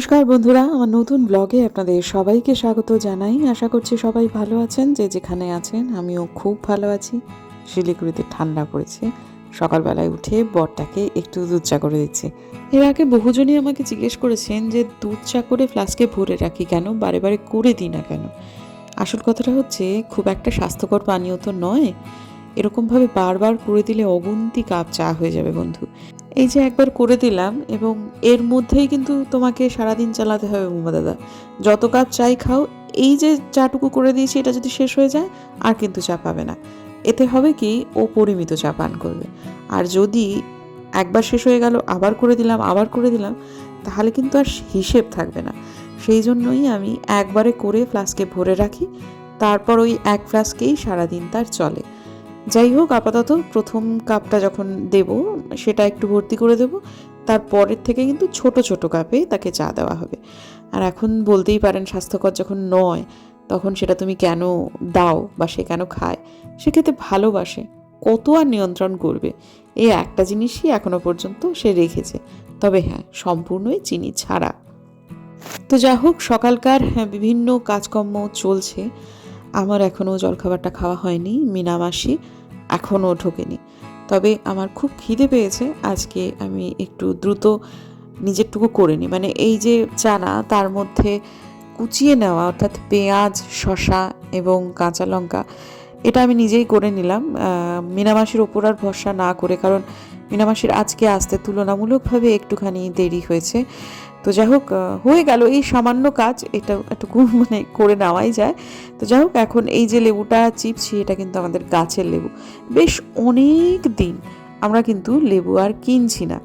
নমস্কার বন্ধুরা, আমার নতুন ব্লগে আপনাদের সবাইকে স্বাগত জানাই। আশা করছি সবাই ভালো আছেন, যে যেখানে আছেন, আমিও খুব ভালো আছি। শিলিগুড়িতে ঠান্ডা পড়েছে। সকালবেলায় উঠে বরটাকে একটু দুধ চা করে দিচ্ছি। এর আগে বহুজনই আমাকে জিজ্ঞেস করেছেন যে, দুধ চা করে ফ্লাস্কে ভরে রাখি কেন? বারে বারে করে দিই না কেন? আসল কথাটা হচ্ছে, খুব একটা স্বাস্থ্যকর পানীয় তো নয়। এরকমভাবে বারবার করে দিলে অগুন্তি কাপ চা হয়ে যাবে বন্ধু। এই যে একবার করে দিলাম এবং এর মধ্যেই কিন্তু তোমাকে সারাদিন চালাতে হবে মুমা দাদা। যত কাপ চাই খাও, এই যে চাটুকু করে দিয়েছি, এটা যদি শেষ হয়ে যায়, আর কিন্তু চা পাবে না। এতে হবে কি, ও পরিমিত চা পান করবে। আর যদি একবার শেষ হয়ে গেল, আবার করে দিলাম, আবার করে দিলাম, তাহলে কিন্তু আর হিসেব থাকবে না। সেই জন্যই আমি একবারে করে ফ্লাস্কে ভরে রাখি, তারপর ওই এক ফ্লাস্কেই সারাদিন তার চলে। যাই হোক আপাতত প্রথম কাপটা যখন দেব সেটা একটু ভর্তি করে দেব। তারপরের থেকে কিন্তু ছোট ছোট কাপে তাকে চা দেওয়া হবে। আর এখন বলতেই পারেন স্বাস্থ্যকর যখন নয় তখন সেটা তুমি কেন দাও বা সে কেন খায় সে খেতে ভালোবাসে। কত আর নিয়ন্ত্রণ করবে? এই একটা জিনিসই এখনও পর্যন্ত সে রেখেছে। তবে হ্যাঁ সম্পূর্ণই চিনি ছাড়া। তো যা হোক সকালকার হ্যাঁ, বিভিন্ন কাজকর্ম চলছে। আমার এখনও জলখাবারটা খাওয়া হয়নি, মিনা মাসি এখনও ঢোকেনি। তবে আমার খুব খিদে পেয়েছে, আজকে আমি একটু দ্রুত নিজেরটুকু করে নিই। মানে এই যে চানা, তার মধ্যে কুচিয়ে নেওয়া, অর্থাৎ পেঁয়াজ, শসা এবং কাঁচা লঙ্কা, এটা আমি নিজেই করে নিলাম। মিনামাসির ওপর আর ভরসা না করে, কারণ মিনামাসির আজকে আসতে তুলনামূলকভাবে একটুখানি দেরি হয়েছে। তো যাই হোক হয়ে গেল। এই সামান্য কাজ, এটা একটু মানে করে নেওয়াই যায়। তো যাই হোক, এখন এই যে লেবুটা চিপছি, এটা কিন্তু আমাদের গাছের লেবু। বেশ অনেক দিন আমরা কিন্তু লেবু আর কিনছি না।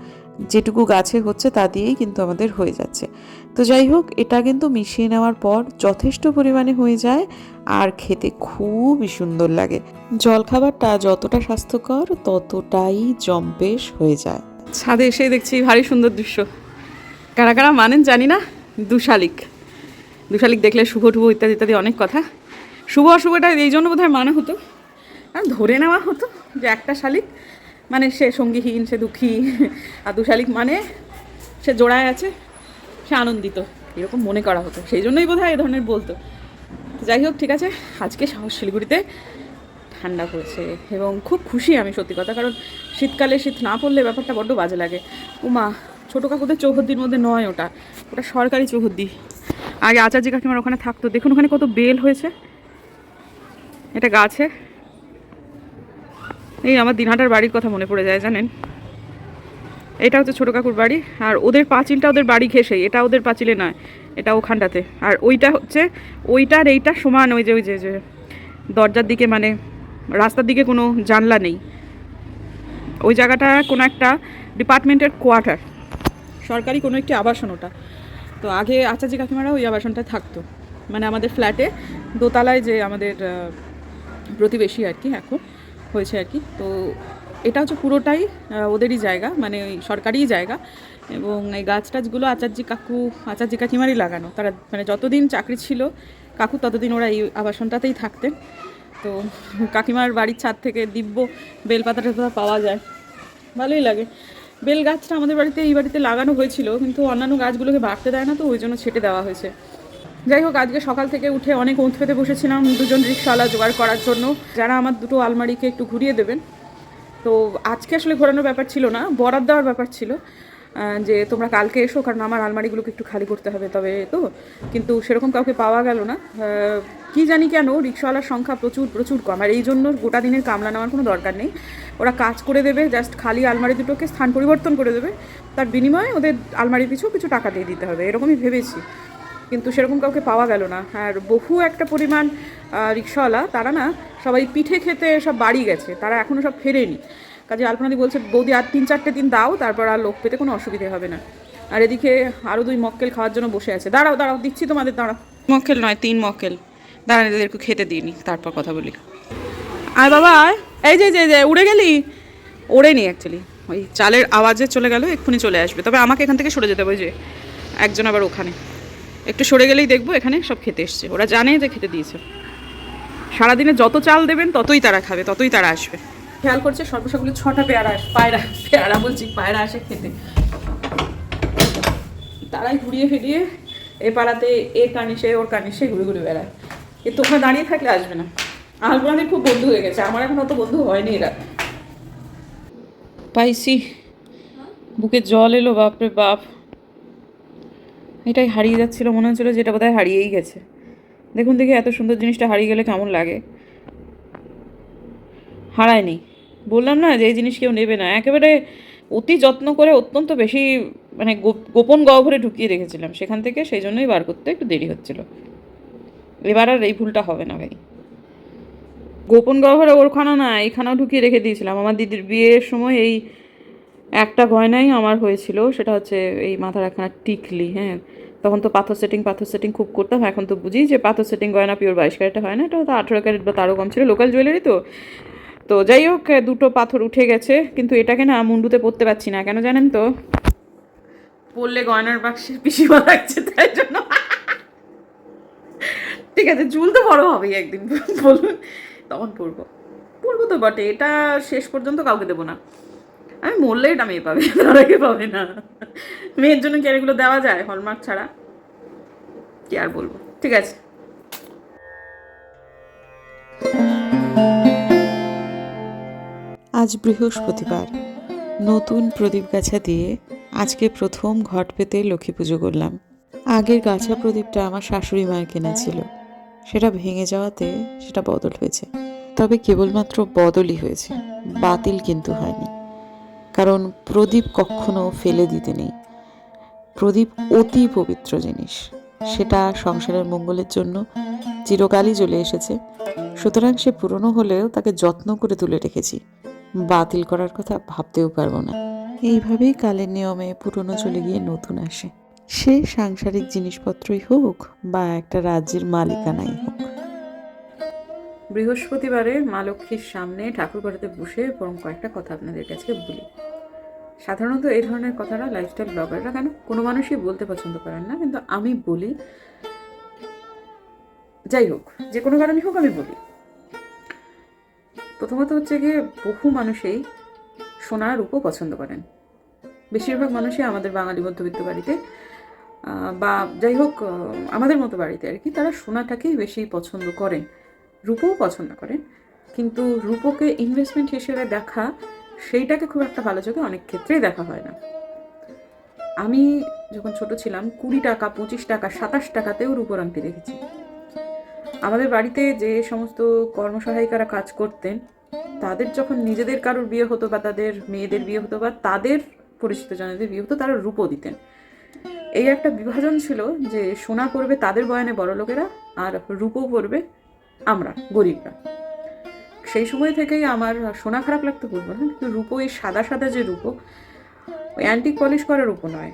যেটুকু গাছে হচ্ছে, তা দিয়েই কিন্তু আমাদের হয়ে যাচ্ছে। তো যাই হোক, এটা কিন্তু মিশিয়ে নেওয়ার পর যথেষ্ট পরিমাণে হয়ে যায় আর খেতে খুবই সুন্দর লাগে। জলখাবারটা যতটা স্বাস্থ্যকর, ততটাই জম্পেশ হয়ে যায়। ছাদে এসে দেখছি ভারী সুন্দর দৃশ্য। কারা কারা মানেন জানি না, দুশালিক। দুশালিক দেখলে শুভ টুভ ইত্যাদি ইত্যাদি অনেক কথা। শুভ অশুভটা এই জন্য বোধহয় মানা হতো আর ধরে নেওয়া হতো যে একটা শালিক মানে সে সঙ্গীহীন, সে দুঃখী, আর দুশালিক মানে সে জোড়ায় আছে, সে আনন্দিত, এরকম মনে করা হতো। সেই জন্যই বোধহয় এই ধরনের বলতো। যাই হোক, ঠিক আছে, আজকে সাহস শিলিগুড়িতে ঠান্ডা পড়েছে এবং খুব খুশি আমি সত্যি কথা, কারণ শীতকালে শীত না পড়লে ব্যাপারটা বড্ড বাজে লাগে। উমা ছোটো কাকুদের চৌহদ্দির মধ্যে নয় ওটা। ওটা সরকারি চৌহদ্দি। আগে আচার্য কাকিমার ওখানে থাকতো। দেখুন ওখানে কত বেল হয়েছে। এটা গাছে। এই আমার দিনহাটার বাড়ির কথা মনে পড়ে যায়, জানেন? এটা হচ্ছে ছোটো কাকুর বাড়ি। আর ওদের পাঁচিলটা ওদের বাড়ি ঘেসেই এটা ওদের পাঁচিলে নয়, এটা ওখানটাতে। আর ওইটা হচ্ছে ওইটা আর এইটা সমান ওই যে ওই যে যে দরজার দিকে মানে রাস্তার দিকে কোনো জানলা নেই। ওই জায়গাটা কোনো একটা ডিপার্টমেন্টের কোয়ার্টার। সরকারি কোনো একটি আবাসন ওটা। তো আগে আচার্য কাকিমারা ওই আবাসনটা থাকতো। মানে আমাদের ফ্ল্যাটে দোতলায় যে আমাদের প্রতিবেশী আর কি এখন হয়েছে আর কি। তো এটা হচ্ছে পুরোটাই ওদেরই জায়গা মানে ওই সরকারি জায়গা। এবং এই গাছ টাছগুলো আচার্য কাকু, আচার্য কাকিমারই লাগানো। তারা মানে যতদিন চাকরি ছিল, কাকু ততদিন ওরা এই আবাসনটাতেই থাকতেন। তো কাকিমার বাড়ির ছাদ থেকে দিব্য বেলপাতা টেলপাতা পাওয়া যায়। ভালোই লাগে। বেল গাছটা আমাদের বাড়িতে, এই বাড়িতে লাগানো হয়েছিল, কিন্তু অন্যান্য গাছগুলোকে বাড়তে দেয় না তো, ওই জন্য ছেটে দেওয়া হয়েছে। যাই হোক, আজকে সকাল থেকে উঠে অনেক ওঁত পেতে বসেছিলাম দুজন রিক্সাওয়ালা জোগাড় করার জন্য। যারা আমার দুটো আলমারিকে একটু ঘুরিয়ে দেবেন। তো আজকে আসলে ঘোরানোর ব্যাপার ছিল না বরাদ দেওয়ার ব্যাপার ছিল যে তোমরা কালকে এসো, কারণ আমার আলমারিগুলোকে একটু খালি করতে হবে তবে তো, কিন্তু সেরকম কাউকে পাওয়া গেল না। কি জানি কেন রিক্সাওয়ালার সংখ্যা প্রচুর প্রচুর কম। আর এই জন্য গোটা দিনের কামলা নেওয়ার কোনো দরকার নেই। ওরা কাজ করে দেবে জাস্ট খালি আলমারি দুটোকে স্থান পরিবর্তন করে দেবে। তার বিনিময়ে ওদের আলমারি পিছু কিছু টাকা দিয়ে দিতে হবে, এরকমই ভেবেছি। কিন্তু সেরকম কাউকে পাওয়া গেল না। আর বহু একটা পরিমাণ রিক্সাওয়ালা, তারা না সবাই পিঠে খেতে সব বাড়ি গেছে, তারা এখনও সব ফেরেনি। কাজে আলপনাদি বলছে, বৌদি, আর তিন চারটে দিন দাও, তারপর আর লোক পেতে কোনো অসুবিধে হবে না। আর এদিকে আরও দুই মক্কেল খাওয়ার জন্য বসে আছে। দাঁড়াও দাঁড়াও, দিচ্ছি তোমাদের, দাঁড়াও। মক্কেল নয়, তিন মক্কেল। দাঁড়ান এদেরকে খেতে দিইনি তারপর কথা বলি। আর বাবা এই যে যে যে উড়ে গেলি? ওড়ে নি অ্যাকচুয়ালি ওই চালের আওয়াজে চলে গেল এক্ষুনি চলে আসবে। তবে আমাকে এখান থেকে সরে যেতে হবে যে একজন আবার ওখানে। একটু সরে গেলেই দেখব এখানে সব খেতে এসছে। ওরা জানে যে খেতে দিয়েছে। সারাদিনে যত চাল দেবেন ততই তারা খাবে ততই তারা আসবে। খেয়াল করছে সর্বসাগুলো ছটা পেয়ারা পায়রা পেয়ারা বলছি পায়রা আসে খেতে। তারাই ঘুরিয়ে ফিরিয়ে এ পাড়াতে এ কানিসে ওর কানিসে ঘুরে ঘুরে বেড়ায়। এ তোমরা দাঁড়িয়ে থাকলে আসবে না। আলপনাদের খুব বন্ধু হয়ে গেছে। আমার এখন অত বন্ধু হয়নি এরা। পাইছি বুকে জল এলো, বাপরে বাপ। এটাই হারিয়ে যাচ্ছিল, মনে হচ্ছিল যেটা বোধহয় হারিয়েই গেছে। দেখুন দেখি এত সুন্দর জিনিসটা হারিয়ে গেলে কেমন লাগে। হারায়নি। বললাম না যে এই জিনিস কেউ নেবে না। একেবারে অতি যত্ন করে অত্যন্ত বেশি মানে গোপন গহ্বরে ঢুকিয়ে রেখেছিলাম। সেখান থেকে সেই জন্যই বার করতে একটু দেরি হচ্ছিল। এবার আর এই ভুলটা হবে না ভাই। গোপন গহ্বরে ওরখানা না, এইখানেও ঢুকিয়ে রেখে দিয়েছিলাম। আমার দিদির বিয়ের সময় এই একটা গয়নাই আমার হয়েছিল, সেটা হচ্ছে এই মাথার একখানা টিকলি হ্যাঁ। তখন তো পাথর সেটিং পাথর সেটিং খুব করতাম, এখন তো বুঝি যে পাথর সেটিং গয়না পিওর বাইশ ক্যারেটে হয় না, এটা তো আঠেরো ক্যারেট বা তারও কম ছিল, লোকাল জুয়েলারি তো। তো যাই হোক, দুটো পাথর উঠে গেছে, কিন্তু এটাকে না মুন্ডুতে পরতে পারছি না, কেন জানেন তো? পরলে গয়নার বাক্সের পিসিমা লাগছে, তাই জন্য ঠিক আছে চুল তো বড় হবেই একদিন, বলুন। তখন পরবো। পরবো তো বটে, এটা শেষ পর্যন্ত কাউকে দেবো না। আমি মরলে এটা মেয়ে পাবে, তার আগে পাবে না। মেয়ের জন্য কি এগুলো দেওয়া যায়, হলমার্ক ছাড়া? কি আর বলব? ঠিক আছে। আজ বৃহস্পতিবার। নতুন প্রদীপ গাছা দিয়ে আজকে প্রথম ঘট পেতে লক্ষ্মী পুজো করলাম। আগের গাছা প্রদীপটা আমার শাশুড়ি মায়ের কেনা ছিল সেটা ভেঙে যাওয়াতে সেটা বদল হয়েছে। তবে কেবলমাত্র বদলই হয়েছে। বাতিল কিন্তু হয়নি। কারণ প্রদীপ কখনো ফেলে দিতে নেই। প্রদীপ অতি পবিত্র জিনিস। সেটা সংসারের মঙ্গলের জন্য চিরকালই চলে এসেছে। সুতরাং সে পুরনো হলেও তাকে যত্ন করে তুলে রেখেছি। বাতিল করার কথা ভাবতেও পারব না। এইভাবেই কালের নিয়মে পুরনো চলে গিয়ে নতুন আসে। সে সাংসারিক জিনিসপত্রই হোক বা একটা রাজ্যের মালিকানাই হোক। বৃহস্পতিবারে মা লক্ষ্মীর সামনে ঠাকুর ঘরেতে বসে বরং কয়েকটা কথা আপনাদের কাছে বলি। সাধারণত এই ধরনের কথাটা লাইফস্টাইল ব্লগাররা কেন? কোনো মানুষই বলতে পছন্দ করেন না, কিন্তু আমি বলি, যাই হোক, যে কোনো কারণে হোক আমি বলি। প্রথমত হচ্ছে গিয়ে বহু মানুষেই সোনার রূপও পছন্দ করেন। বেশিরভাগ মানুষই আমাদের বাঙালি মধ্যবিত্ত বাড়িতে বা যাই হোক আমাদের মতো বাড়িতে আর কি, তারা সোনাটাকেই বেশি পছন্দ করেন। রূপও পছন্দ করেন। কিন্তু রূপকে ইনভেস্টমেন্ট হিসেবে দেখা, সেইটাকে খুব একটা ভালো চোখে অনেক ক্ষেত্রেই দেখা হয় না। আমি যখন ছোট ছিলাম, কুড়ি টাকা, পঁচিশ টাকা, সাতাশ টাকাতেও রূপোর আংটি দেখেছি। আমাদের বাড়িতে যে সমস্ত কর্মসহায়িকারা কাজ করতেন, তাদের যখন নিজেদের কারোর বিয়ে হতো বা তাদের মেয়েদের বিয়ে হতো বা তাদের পরিচিত জনদের বিয়ে হতো, তারা রূপো দিতেন। এই একটা বিভাজন ছিল যে সোনা করবে তাদের বয়ানে বড় লোকেরা আর রূপো পড়বে আমরা, গরিবরা। সেই সময় থেকেই আমার সোনা খারাপ লাগতে বলব না, কিন্তু রূপো এই সাদা সাদা যে রূপো ওই অ্যান্টিক পলিশ করা রূপো নয়,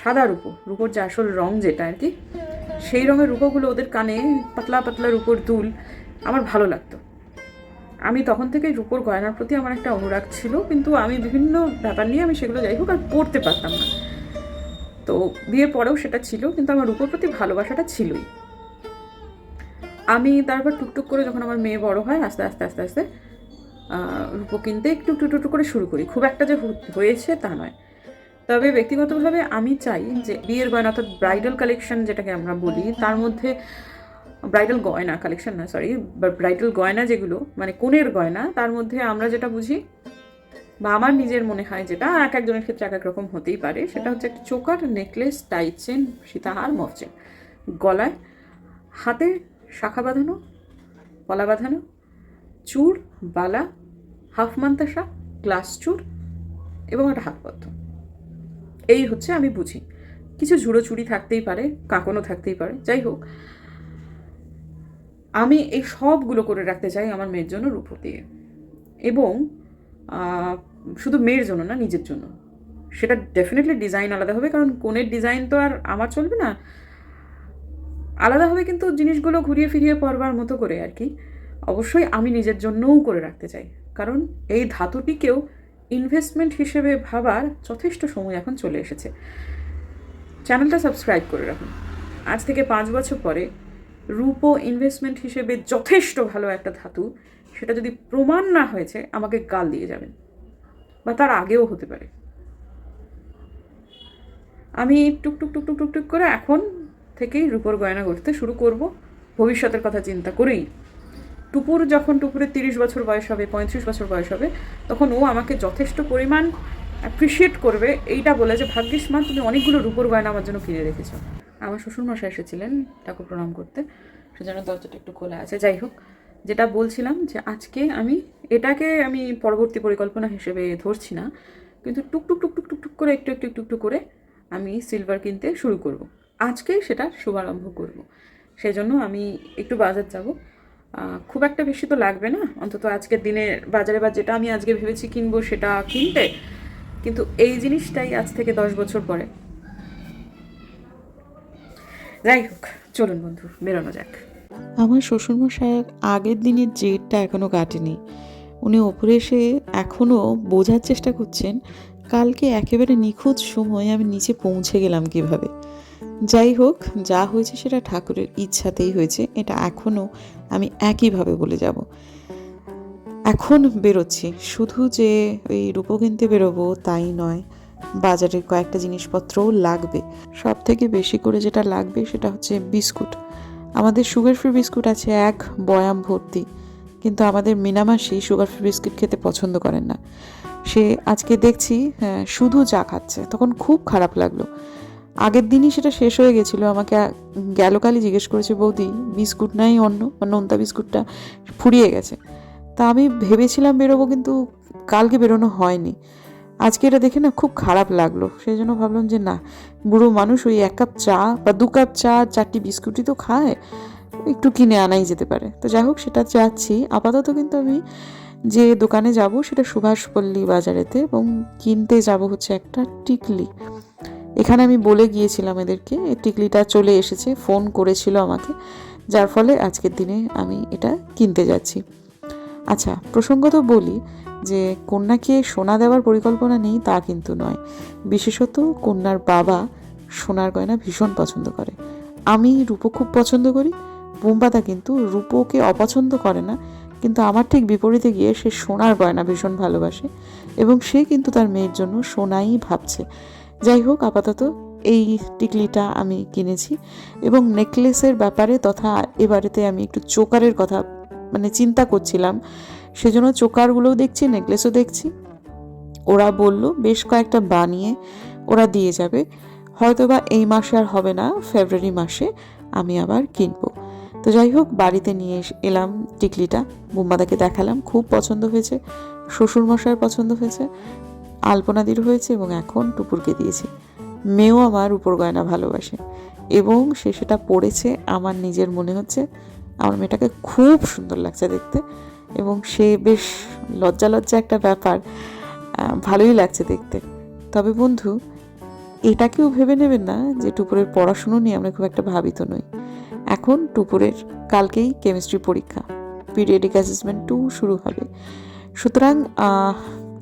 সাদা রূপো রূপোর যে আসল রং যেটা আর কি, সেই রঙের রূপোগুলো ওদের কানে পাতলা পাতলা রূপোর দুল আমার ভালো লাগতো। আমি তখন থেকেই রূপোর গয়নার প্রতি আমার একটা অনুরাগ ছিল, কিন্তু আমি বিভিন্ন ব্যাপার নিয়ে আমি সেগুলো যাই হোক আর পড়তে পারতাম না। তো বিয়ের পরেও সেটা ছিল, কিন্তু আমার রূপোর প্রতি ভালোবাসাটা ছিলই। আমি তারপর টুকটুক করে যখন আমার মেয়ে বড় হয়, আস্তে আস্তে আস্তে আস্তে রূপো কিনতে একটু একটু একটু করে শুরু করি। খুব একটা যে হয়েছে তা নয়। তবে ব্যক্তিগতভাবে আমি চাই যে বিয়ের গয়না অর্থাৎ ব্রাইডাল কালেকশন যেটাকে আমরা বলি, তার মধ্যে ব্রাইডাল গয়না, কালেকশন না সরি ব্রাইডাল গয়না যেগুলো মানে কোণের গয়না, তার মধ্যে আমরা যেটা বুঝি বা আমার নিজের মনে হয় যেটা এক একজনের ক্ষেত্রে এক এক রকম হতেই পারে, সেটা হচ্ছে একটা চোকার নেকলেস টাইট চেন সীতাহার মফচেন গলায় হাতে শাখা বাঁধানো, পলা বাঁধানো চূড় বালা, হাফ মান্তাসা, গ্লাস চূড় এবং একটা হাতপদ্ম এই হচ্ছে আমি বুঝি। কিছু ঝুড়ো চুড়ি থাকতেই পারে কাঁকনও থাকতেই পারে, যাই হোক। আমি এই সবগুলো করে রাখতে চাই আমার মেয়ের জন্য রূপো দিয়ে। এবং শুধু মেয়ের জন্য না, নিজের জন্য। সেটা ডেফিনেটলি ডিজাইন আলাদা হবে, কারণ কোণের ডিজাইন তো আর আমার চলবে না। আলাদা হবে কিন্তু জিনিসগুলো ঘুরিয়ে ফিরিয়ে পরবার মতো করে আর কি। অবশ্যই আমি নিজের জন্যও করে রাখতে চাই। কারণ এই ধাতুটিকেও ইনভেস্টমেন্ট হিসেবে ভাবার যথেষ্ট সময় এখন চলে এসেছে। চ্যানেলটা সাবস্ক্রাইব করে রাখুন। আজ থেকে পাঁচ বছর পরে রূপো ইনভেস্টমেন্ট হিসেবে যথেষ্ট ভালো একটা ধাতু, সেটা যদি প্রমাণ না হয়েছে, আমাকে গাল দিয়ে যাবেন। বা তার আগেও হতে পারে। আমি টুক টুক টুক টুক টুক টুক করে এখন থেকেই রূপোর গয়না করতে শুরু করব। ভবিষ্যতের কথা চিন্তা করেই। টুপুর যখন টুপুরের তিরিশ বছর বয়স হবে, পঁয়ত্রিশ বছর বয়স হবে, তখন ও আমাকে যথেষ্ট পরিমাণ অ্যাপ্রিসিয়েট করবে। এইটা বলে যে, ভাগ্যিস মা, তুমি অনেকগুলো রূপোর গয়না আমার জন্য কিনে রেখেছো। আমার শ্বশুরমশাই এসেছিলেন ঠাকুর প্রণাম করতে। সেজন্য দরজাটা একটু খোলা আছে। যাই হোক যেটা বলছিলাম যে আজকে আমি এটাকে আমি পরবর্তী পরিকল্পনা হিসেবে ধরছি না, কিন্তু টুকটুক টুকটুক টুকটুক করে একটু একটু একটু একটু করে আমি সিলভার কিনতে শুরু করব। আজকে সেটা শুভারম্ভ করব। সেজন্য আমি একটু বাজার যাব। খুব একটা বেশি তো লাগবে না, অন্তত আজকের দিনে বাজারে বা যেটা আমি আজকে ভেবেছি কিনবো সেটা কিনতে, কিন্তু এই জিনিসটাই আজ থেকে দশ বছর পরে। যাই হোক, চলুন বন্ধু, বেরোনো যাক। আমার শ্বশুরমশাইয়ের আগের দিনের জেদটা এখনও কাটেনি। উনি ওপরে এসে এখনও বোঝার চেষ্টা করছেন, কালকে একেবারে নিখুঁত সময় আমি নিচে পৌঁছে গেলাম কীভাবে। যাই হোক, যা হয়েছে সেটা ঠাকুরের ইচ্ছাতেই হয়েছে, এটা এখনও আমি একইভাবে বলে যাব। এখন বেরোচ্ছি, শুধু যে ওই রূপো কিনতে বেরোবো তাই নয়, বাজারে কয়েকটা জিনিসপত্রও লাগবে। সব থেকে বেশি করে যেটা লাগবে সেটা হচ্ছে বিস্কুট। আমাদের সুগার ফ্রি বিস্কুট আছে এক বয়াম ভর্তি। কিন্তু আমাদের মিনামাসি সুগার ফ্রি বিস্কুট খেতে পছন্দ করেন না। সে আজকে দেখছি হ্যাঁ, শুধু চা খাচ্ছে। তখন খুব খারাপ লাগল। আগের দিনই সেটা শেষ হয়ে গেছিল। আমাকে গেলকালই জিজ্ঞেস করেছে বৌদি বিস্কুট নাই অন্য? নোনতা বিস্কুটটা ফুরিয়ে গেছে। তা আমি ভেবেছিলাম বেরোবো কিন্তু কালকে বেরোনো হয়নি। আজকে এটা দেখে না খুব খারাপ লাগল। সেই জন্য ভাবলাম যে না, বুড়ো মানুষ ওই এক কাপ চা বা দু কাপ চা, চারটি বিস্কুটই তো খায়, একটু কিনে আনাই যেতে পারে। তো যাই হোক, সেটা চাচ্ছি। আপাতত কিন্তু আমি যে দোকানে যাব সেটা সুভাষপল্লী বাজারেতে এবং কিনতে যাব হচ্ছে একটা টিকলি। এখানে আমি বলে গিয়েছিলাম এদেরকে, এই টিকলিটা চলে এসেছে, ফোন করেছিল আমাকে, যার ফলে আজকের দিনে আমি এটা কিনতে যাচ্ছি। আচ্ছা প্রসঙ্গত বলি যে কন্যাকে সোনা দেওয়ার পরিকল্পনা নেই, তা কিন্তু নয়। বিশেষত কন্যার বাবা সোনার গয়না ভীষণ পছন্দ করে। আমি রূপো খুব পছন্দ করি। বোমবাদা কিন্তু রূপোকে অপছন্দ করে না, কিন্তু আমার ঠিক বিপরীতে গিয়ে সে সোনার গয়না ভীষণ ভালোবাসে এবং সে কিন্তু তার মেয়ের জন্য সোনাই ভাবছে। যাই হোক, আপাতত এই টিকলিটা আমি কিনেছি এবং নেকলেসের ব্যাপারে তথা এবারেতে আমি একটু চোকারের কথা মানে চিন্তা করছিলাম। সেজন্য চোকারগুলোও দেখছি, নেকলেসও দেখছি। ওরা বলল, বেশ কয়েকটা বানিয়ে ওরা দিয়ে যাবে। হয়তো বা এই মাসে আর হবে না, ফেব্রুয়ারি মাসে আমি আবার কিনবো। তো যাই হোক, বাড়িতে নিয়ে এলাম টিকলিটা। বুম্বাদাকে দেখালাম, খুব পছন্দ হয়েছে, শ্বশুরমশাইয়ের পছন্দ হয়েছে, আলপনাদির হয়েছে এবং এখন টুপুরকে দিয়েছি। মেয়েও আমার উপর গয়না ভালোবাসে এবং সে সেটা পড়েছে, আমার নিজের মনে হচ্ছে। আমার মেয়েটাকে খুব সুন্দর লাগছে দেখতে। এবং সে বেশ লজ্জা লজ্জা একটা ব্যাপার ভালোই লাগছে দেখতে। তবে বন্ধু এটাকেও ভেবে নেবেন না যে টুপুরের পড়াশুনো নিয়ে আমরা খুব একটা ভাবিত নই। এখন টুপুরের কালকেই কেমিস্ট্রি পরীক্ষা, পিরিয়ডিক অ্যাসেসমেন্ট টু শুরু হবে। সুতরাং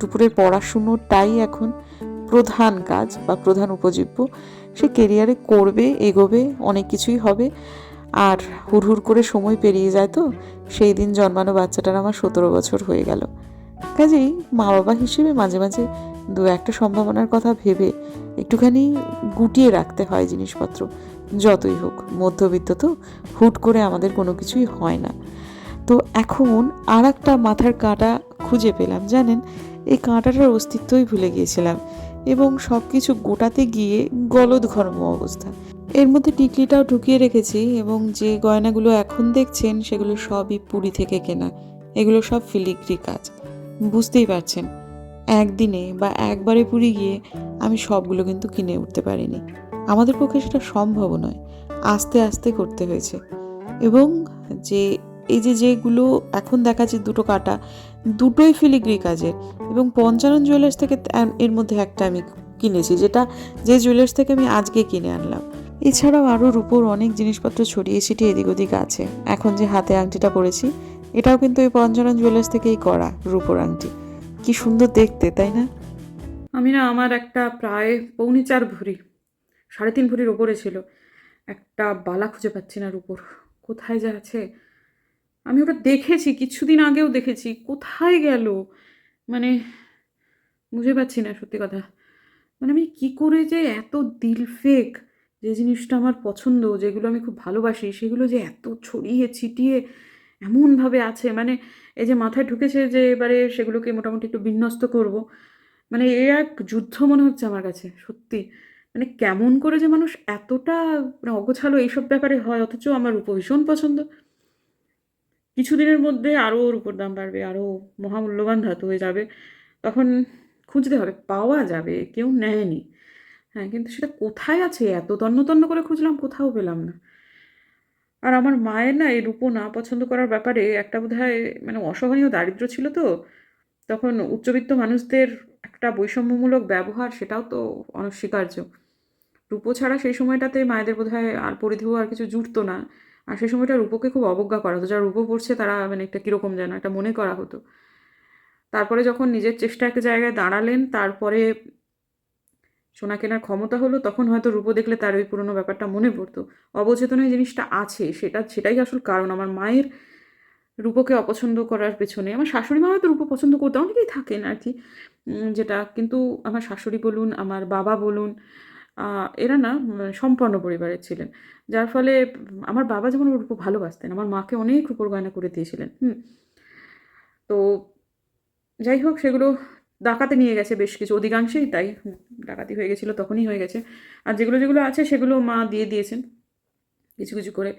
টুপুরের পড়াশুনোটাই এখন প্রধান কাজ বা প্রধান উপজীব্য। সে কেরিয়ারে করবে, এগোবে, অনেক কিছুই হবে। আর হুড়হুড় করে সময় পেরিয়ে যায় তো, সেই দিন জন্মানো বাচ্চাটার আমার সতেরো বছর হয়ে গেল। কাজেই মা বাবা হিসেবে মাঝে মাঝে দু একটা সম্ভাবনার কথা ভেবে একটুখানি গুটিয়ে রাখতে হয় জিনিসপত্র, যতই হোক। মধ্যবিত্ত তো হুট করে আমাদের কোনো কিছুই হয় না। তো এখন আর একটা মাথার কাঁটা খুঁজে পেলাম, জানেন? এই কাঁটাটার অস্তিত্বই ভুলে গিয়েছিলাম। এবং সব কিছু গোটাতে গিয়ে গলদঘর্ম অবস্থা। এর মধ্যে টিকলিটাও ঢুকিয়ে রেখেছি এবং যে গয়নাগুলো এখন দেখছেন সেগুলো সবই পুরী থেকে কেনা। এগুলো সব ফিলিগ্রি কাজ। বুঝতেই পারছেন, একদিনে বা একবারে পুরী গিয়ে আমি সবগুলো কিন্তু কিনে উঠতে পারিনি। আমাদের পক্ষে সেটা সম্ভব নয়, আস্তে আস্তে করতে হয়েছে। এবং যে, এই যে যেগুলো এখন দেখা দেখাচ্ছে দুটো কাটা দুটোই ফিলিগ্রি কাজের এবং পঞ্চানন জুয়েলার্স থেকে এর মধ্যে একটা আমি কিনেছি, যেটা যে জুয়েলার্স থেকে আমি আজকে কিনে আনলাম। এছাড়াও আরও রূপোর অনেক জিনিসপত্র ছড়িয়ে ছিটিয়ে এদিক ওদিক আছে। এখন যে হাতে আংটিটা পরেছি, এটাও কিন্তু ওই পঞ্চানন জুয়েলার্স থেকেই করা রূপোর আংটি। কি সুন্দর দেখতে, তাই না? আমি না আমার একটা প্রায় পৌনে চার ভরি, সাড়ে তিন ভরির ওপরে ছিল। একটা বালা খুঁজে পাচ্ছি না রুপোর। কোথায় যে আছে? আমি ওটা দেখেছি, কিছুদিন আগেও দেখেছি। কোথায় গেল? মানে বুঝে পাচ্ছি না সত্যি কথা। মানে আমি কি করে যে এত দিল ফেক যে জিনিসটা আমার পছন্দ, যেগুলো আমি খুব ভালোবাসি, সেগুলো যে এত ছড়িয়ে ছিটিয়ে এমনভাবে আছে। মানে এই যে মাথায় ঢুকেছে যে এবারে সেগুলোকে মোটামুটি একটু বিন্যস্ত করব। মানে এ এক যুদ্ধ মনে হচ্ছে আমার কাছে, সত্যি। মানে কেমন করে যে মানুষ এতটা মানে অগোছালো এইসব ব্যাপারে হয়, অথচ আমার ভীষণ পছন্দ। কিছুদিনের মধ্যে আরও ওর উপর দাম বাড়বে আরও মহামূল্যবান ধাতু হয়ে যাবে। তখন খুঁজতে হবে, পাওয়া যাবে, কেউ নেয়নি। হ্যাঁ কিন্তু সেটা কোথায় আছে? এত তন্ন তন্ন করে খুঁজলাম, কোথাও পেলাম না। আর আমার মায়ের না এই রূপো না পছন্দ করার ব্যাপারে একটা বোধহয় মানে অসহনীয় দারিদ্র্য ছিল তো। তখন উচ্চবিত্ত মানুষদের একটা বৈষম্যমূলক ব্যবহার সেটাও তো অনস্বীকার্য। রূপো ছাড়া সেই সময়টাতে মায়েদের বোধহয় আর পরিধেয় আর কিছু জুটতো না। আর সেই সময়টা রূপোকে খুব অবজ্ঞা করা হতো। যারা রূপো পড়ছে তারা মানে একটা কীরকম যেন একটা মনে করা হতো। তারপরে যখন নিজের চেষ্টা একটা জায়গায় দাঁড়ালেন, তারপরে সোনা কেনার ক্ষমতা হলো, তখন হয়তো রূপো দেখলে তার ওই পুরনো ব্যাপারটা মনে পড়তো। অবচেতনে জিনিসটা আছে, সেটা, সেটাই আসল কারণ। আমার মায়ের রূপোকে অপছন্দ করার পেছনে, আমার শাশুড়ি মা হয়তো রূপো পছন্দ করতো অনেকেই থাকেন আর কি। যেটা, কিন্তু আমার শাশুড়ি বলুন, আমার বাবা বলুন এরা না সম্পন্ন পরিবারের ছিলেন। যার ফলে আমার বাবা যেমন রূপো ভালোবাসতেন, আমার মাকে অনেক রূপোর গয়না করে দিয়েছিলেন, হুম। তো যাই হোক, সেগুলো ডাকাতে নিয়ে গেছে বেশ কিছু, অধিকাংশেই তাই ডাকাতি হয়ে গেছিল, তখনই হয়ে গেছে। আর যেগুলো যেগুলো আছে সেগুলো মা দিয়ে দিয়েছেন, কিছু কিছু করে।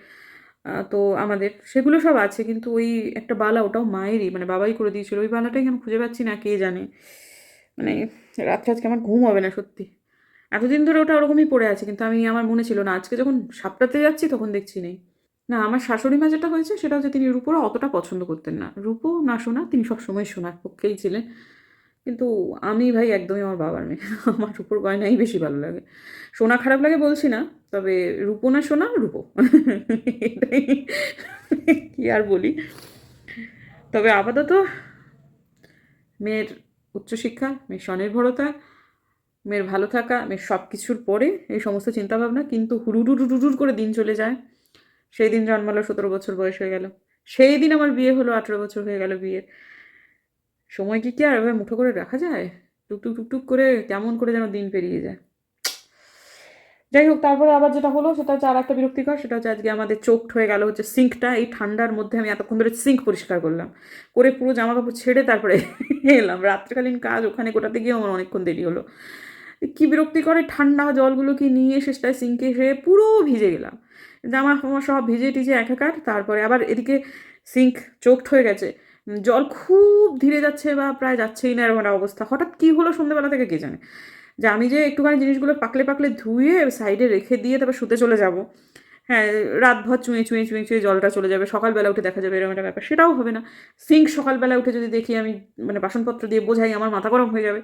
তো আমাদের সেগুলো সব আছে, কিন্তু ওই একটা বালা ওটাও মায়েরই মানে বাবাই করে দিয়েছিল। ওই বালাটাই আমি খুঁজে পাচ্ছি না, কে জানে? মানে রাত্রে আজকে আমার ঘুম হবে না সত্যি। এতদিন ধরে ওটা ওরকমই পড়ে আছে, কিন্তু আমি, আমার মনে ছিল না। আজকে যখন সাপটাতে যাচ্ছি, তখন দেখছি নেই। না, আমার শাশুড়ি মা যেটা হয়েছে, সেটা হচ্ছে তিনি রূপোর অতটা পছন্দ করতেন না। রূপো না শোনা তিনি সবসময় শোনার পক্ষেই ছিলেন। কিন্তু আমি ভাই একদমই আমার বাবার মেয়ে। আমার রূপোর গয়নাই বেশি ভালো লাগে। সোনা খারাপ লাগে বলছি না, তবে রূপো না সোনা, রূপো। কি আর বলি। তবে আপাতত মেয়ের উচ্চশিক্ষা, মেয়ের স্বনির্ভরতা মেয়ের ভালো থাকা, মেয়ের সব কিছুর পরে এই সমস্ত চিন্তাভাবনা কিন্তু হুড়ুডুডুডুর করে দিন চলে যায়। সেই দিন জন্মালো সতেরো বছর বয়স হয়ে গেল। সেই দিন আমার বিয়ে হলো, আঠেরো বছর হয়ে গেল বিয়ের। সময় কি কি আর এভাবে মুঠো করে রাখা যায়? টুকটুক টুকটুক করে কেমন করে যেন দিন পেরিয়ে যায়। যাই হোক, তারপরে আবার যেটা হলো, সেটা হচ্ছে আর একটা বিরক্তিকর, সেটা হচ্ছে আজকে আমাদের চোখ হয়ে গেল হচ্ছে সিঙ্কটা। এই ঠান্ডার মধ্যে আমি এতক্ষণ ধরে সিঙ্ক পরিষ্কার করলাম। করে পুরো জামা কাপড় ছেড়ে তারপরে এলাম। রাত্রিকালীন কাজ, ওখানে গোটাতে গিয়ে আমার অনেকক্ষণ দেরি হলো। কি বিরক্তি করে ঠান্ডা জলগুলোকে নিয়ে শেষটায় সিঙ্কে এসে পুরো ভিজে গেলাম। জামা ফামা সব ভিজে টিজে একাকার, তারপরে আবার এদিকে সিঙ্ক চোখ হয়ে গেছে। জল খুব ধীরে যাচ্ছে বা প্রায় যাচ্ছেই না এরকম অবস্থা। হঠাৎ কী হলো সন্ধ্যেবেলা থেকে কে জানে? যে আমি যে একটুখানি জিনিসগুলো পাকলে পাকলে ধুয়ে সাইডে রেখে দিয়ে তারপর শুতে চলে যাব। হ্যাঁ রাতভর চুঁয়ে চুঁয়ে চুঁয়ে চুঁয়ে জলটা চলে যাবে, সকালবেলা উঠে দেখা যাবে এরকম একটা ব্যাপার, সেটাও হবে না। সিঙ্ক সকালবেলা উঠে যদি দেখি আমি মানে বাসনপত্র দিয়ে বোঝাই আমার মাথা গরম হয়ে যাবে,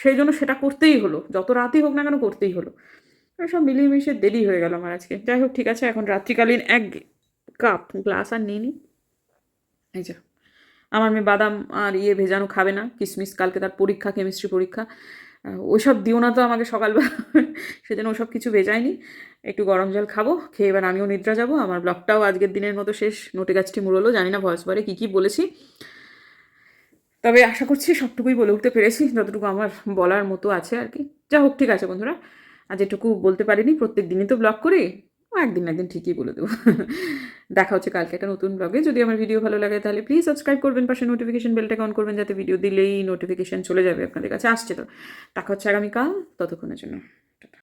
সেই জন্য সেটা করতেই হলো, যত রাতই হোক না কেন করতেই হলো। সব মিলিয়ে মিশিয়ে দেরি হয়ে গেল আমার আজকে। যাই হোক, ঠিক আছে, এখন রাত্রিকালীন এক কাপ গ্লাস আর নিই এই যা, আমার মেয়ে বাদাম আর ইয়ে ভেজানো খাবে না কিশমিশ কালকে তার পরীক্ষা, কেমিস্ট্রি পরীক্ষা। ওইসব দিও না তো আমাকে সকালবেলা। সেজন্য ওসব কিছু বেজায়নি একটু গরম জল খাব, খেয়ে এবার আমিও নিদ্রা যাব। আমার ব্লগটাও আজকের দিনের মতো শেষ। নোটে গাছটি মুড়লো, জানি না ভয়েস বারে কী কী বলেছি। তবে আশা করছি সবটুকুই বলে উঠতে পেরেছি, যতটুকু আমার বলার মতো আছে আর কি। যা হোক, ঠিক আছে বন্ধুরা। আজ এটুকু বলতে পারিনি, প্রত্যেক দিনই তো ব্লগ করি, একদিন একদিন ঠিকই বলে দেবো। দেখা হচ্ছে কালকে একটা নতুন ব্লগে যদি আমার ভিডিও ভালো লাগে, তাহলে প্লিজ সাবস্ক্রাইব করবেন, পাশে নোটিফিকেশন বেলটাকে অন করবেন, যাতে ভিডিও দিলেই নোটিফিকেশন চলে যাবে আপনাদের কাছে। আসছে তো। দেখা হচ্ছে আগামীকাল, ততক্ষণের জন্য।